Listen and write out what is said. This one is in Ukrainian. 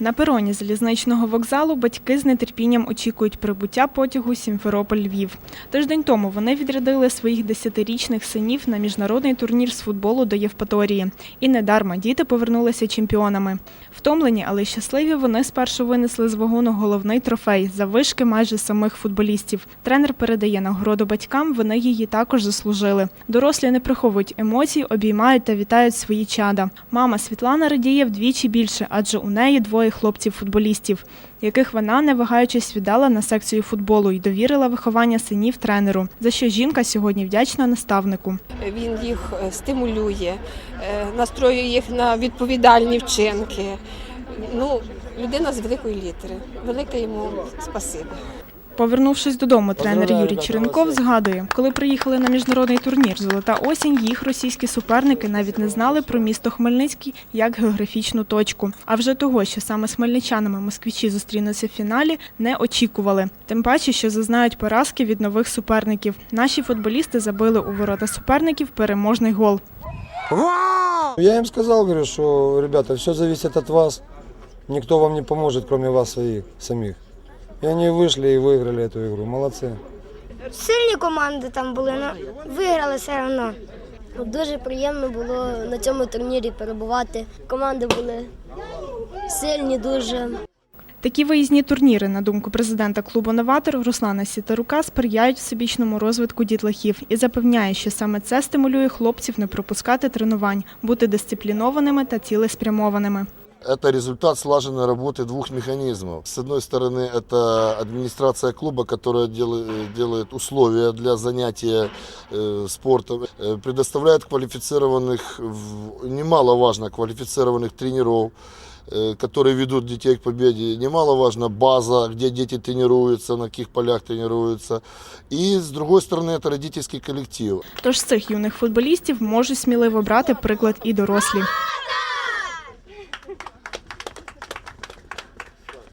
На пероні залізничного вокзалу батьки з нетерпінням очікують прибуття потягу Сімферополь-Львів. Тиждень тому вони відрядили своїх десятирічних синів на міжнародний турнір з футболу до Євпаторії. І недарма діти повернулися чемпіонами. Втомлені, але щасливі вони спершу винесли з вагону головний трофей за вишки майже самих футболістів. Тренер передає нагороду батькам, вони її також заслужили. Дорослі не приховують емоцій, обіймають та вітають свої чада. Мама Світлана радіє вдвічі більше, адже у неї двоє хлопців-футболістів, яких вона, не вагаючись, віддала на секцію футболу і довірила виховання синів тренеру, за що жінка сьогодні вдячна наставнику. Він їх е, стимулює, е, настроює їх на відповідальні вчинки. Ну, людина з великої літери. Велике йому спасибі. Повернувшись додому, тренер Юрій Черенков згадує, коли приїхали на міжнародний турнір Золота осінь, їх російські суперники навіть не знали про місто Хмельницький як географічну точку. А вже того, що саме з хмельничанами москвичі зустрінуться в фіналі, не очікували. Тим паче, що зазнають поразки від нових суперників. Наші футболісти забили у ворота суперників переможний гол. Я им сказал, говорю, что, ребята, все зависит от вас. Никто вам не поможет, кроме вас своих самих. И они вышли и выиграли эту игру. Молодцы. Сильні команди там були, але виграли все одно. Дуже приємно було на цьому турнірі перебувати. Команди були сильні дуже. Такі виїзні турніри, на думку президента клубу Новатор Руслана Сітарука, сприяють всебічному розвитку дітлахів і запевняє, що саме це стимулює хлопців не пропускати тренувань, бути дисциплінованими та цілеспрямованими. Это результат слаженной работы двух механизмов. С одной стороны, это администрация клуба, которая делает, делает условия для занятия э, спортом, э, предоставляет квалифицированных, в- немаловажно, квалифицированных тренеров, э, которые ведут детей к победе. Немаловажно база, где дети тренируются, на каких полях тренируются. И с другой стороны, это родительский коллектив. Тож з цих юних футболістів можуть сміливо брати приклад і дорослі.